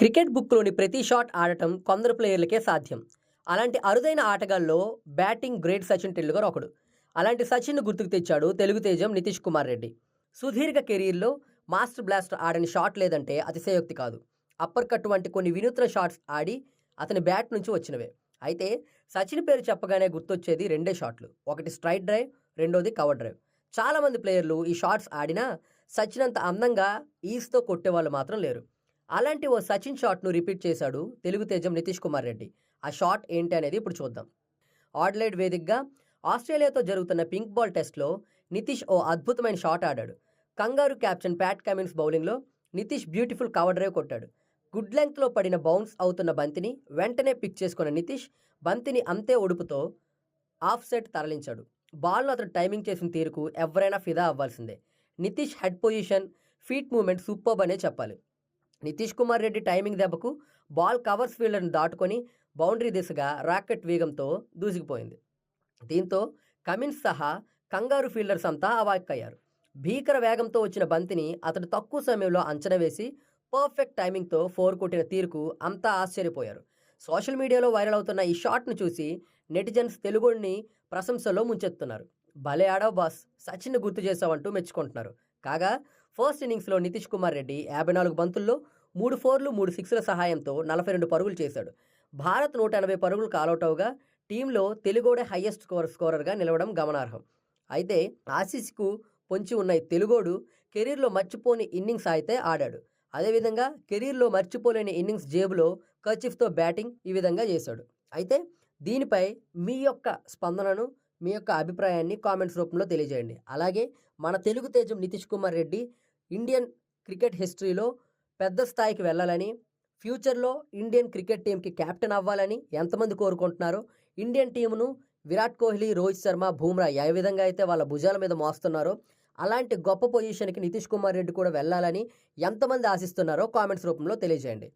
Cricket బుక్లోని ప్రతి shot ఆడటం కొందరు ప్లేయర్లకే సాధ్యం. అలాంటి అరుదైన ఆటగాల్లో బ్యాటింగ్ గ్రేట్ సచిన్ టెండూల్కర్ ఒకడు. అలాంటి సచిన్ను గుర్తుకు తెచ్చాడు తెలుగు తేజం నితీష్ కుమార్ రెడ్డి. సుదీర్ఘ కెరీర్లో మాస్టర్ బ్లాస్టర్ ఆడని షాట్ లేదంటే అతిశయోక్తి కాదు. అప్పర్ కట్ వంటి కొన్ని వినూత్న షాట్స్ ఆడి అతని బ్యాట్ నుంచి వచ్చినవే. అయితే సచిన్ పేరు చెప్పగానే గుర్తొచ్చేది రెండే షాట్లు. ఒకటి స్ట్రైట్ డ్రైవ్ రెండోది కవర్ డ్రైవ్. చాలామంది ప్లేయర్లు ఈ షాట్స్ ఆడినా సచిన్ అంత అందంగా ఈస్తో కొట్టేవాళ్ళు మాత్రం లేరు. అలాంటి ఓ సచిన్ షాట్ను రిపీట్ చేశాడు తెలుగు తేజం నితీష్ కుమార్ రెడ్డి. ఆ షాట్ ఏంటి అనేది ఇప్పుడు చూద్దాం. ఆడ్లైడ్ వేదికగా ఆస్ట్రేలియాతో జరుగుతున్న పింక్ బాల్ టెస్ట్లో నితీష్ ఓ అద్భుతమైన షాట్ ఆడాడు. కంగారు క్యాప్టెన్ ప్యాట్ కమిన్స్ బౌలింగ్లో నితీష్ బ్యూటిఫుల్ కవర్ డ్రైవ్ కొట్టాడు. గుడ్ లెంగ్త్లో పడిన బౌన్స్ అవుతున్న బంతిని వెంటనే పిక్ చేసుకున్న నితీష్ బంతిని అంతే ఒడుపుతో ఆఫ్ సెట్ తరలించాడు. బాల్లో అతను టైమింగ్ చేసిన తీరుకు ఎవరైనా ఫిదా అవ్వాల్సిందే. Nitish head position feet movement superb అనే చెప్పాలి. నితీష్ కుమార్ రెడ్డి టైమింగ్ దెబ్బకు బాల్ కవర్స్ ఫీల్డర్ను దాటుకొని బౌండరీ దిశగా రాకెట్ వేగంతో దూసుకుపోయింది. దీంతో కమిన్స్ సహా కంగారు ఫీల్డర్స్ అంతా అవాక్కయ్యారు. భీకర వేగంతో వచ్చిన బంతిని అతడు తక్కువ సమయంలో అంచనా వేసి పర్ఫెక్ట్ టైమింగ్తో ఫోర్ కొట్టిన తీరుకు అంతా ఆశ్చర్యపోయారు. సోషల్ మీడియాలో వైరల్ అవుతున్న ఈ షాట్ను చూసి నెటిజన్స్ తెలుగుని ప్రశంసలో ముంచెత్తున్నారు. భలే ఆడవ్ బాస్. సచిన్ గుర్తు చేశావంటూ మెచ్చుకుంటున్నారు. కాగా ఫస్ట్ ఇన్నింగ్స్లో నితీష్ కుమార్ రెడ్డి యాభై నాలుగు బంతుల్లో మూడు ఫోర్లు మూడు సిక్స్ల సహాయంతో నలభై రెండు పరుగులు చేశాడు. భారత్ నూట ఎనభై పరుగులు కాలౌట్ అవగా టీంలో తెలుగోడే హయ్యెస్ట్ స్కోర్ స్కోరర్గా నిలవడం గమనార్హం. అయితే ఆశీస్కు పొంచి ఉన్న ఈ తెలుగోడు కెరీర్లో మర్చిపోని ఇన్నింగ్స్ అయితే ఆడాడు. అదేవిధంగా కెరీర్లో మర్చిపోలేని ఇన్నింగ్స్ జేబులో కచిఫ్తో బ్యాటింగ్ ఈ విధంగా చేశాడు. అయితే దీనిపై మీ యొక్క స్పందనను మీ యొక్క అభిప్రాయాన్ని కామెంట్స్ రూపంలో తెలియజేయండి. అలాగే మన తెలుగు తేజం నితీష్ కుమార్ రెడ్డి ఇండియన్ క్రికెట్ హిస్టరీలో పెద్ద స్థాయికి వెళ్ళాలని ఫ్యూచర్లో ఇండియన్ క్రికెట్ టీంకి కెప్టెన్ అవ్వాలని ఎంతమంది కోరుకుంటున్నారో ఇండియన్ టీమును విరాట్ కోహ్లీ రోహిత్ శర్మ బూమ్రా ఏ విధంగా అయితే వాళ్ళ భుజాల మీద మోస్తున్నారో అలాంటి గొప్ప పొజిషన్కి నితీష్ కుమార్ రెడ్డి కూడా వెళ్ళాలని ఎంతమంది ఆశిస్తున్నారో కామెంట్స్ రూపంలో తెలియజేయండి.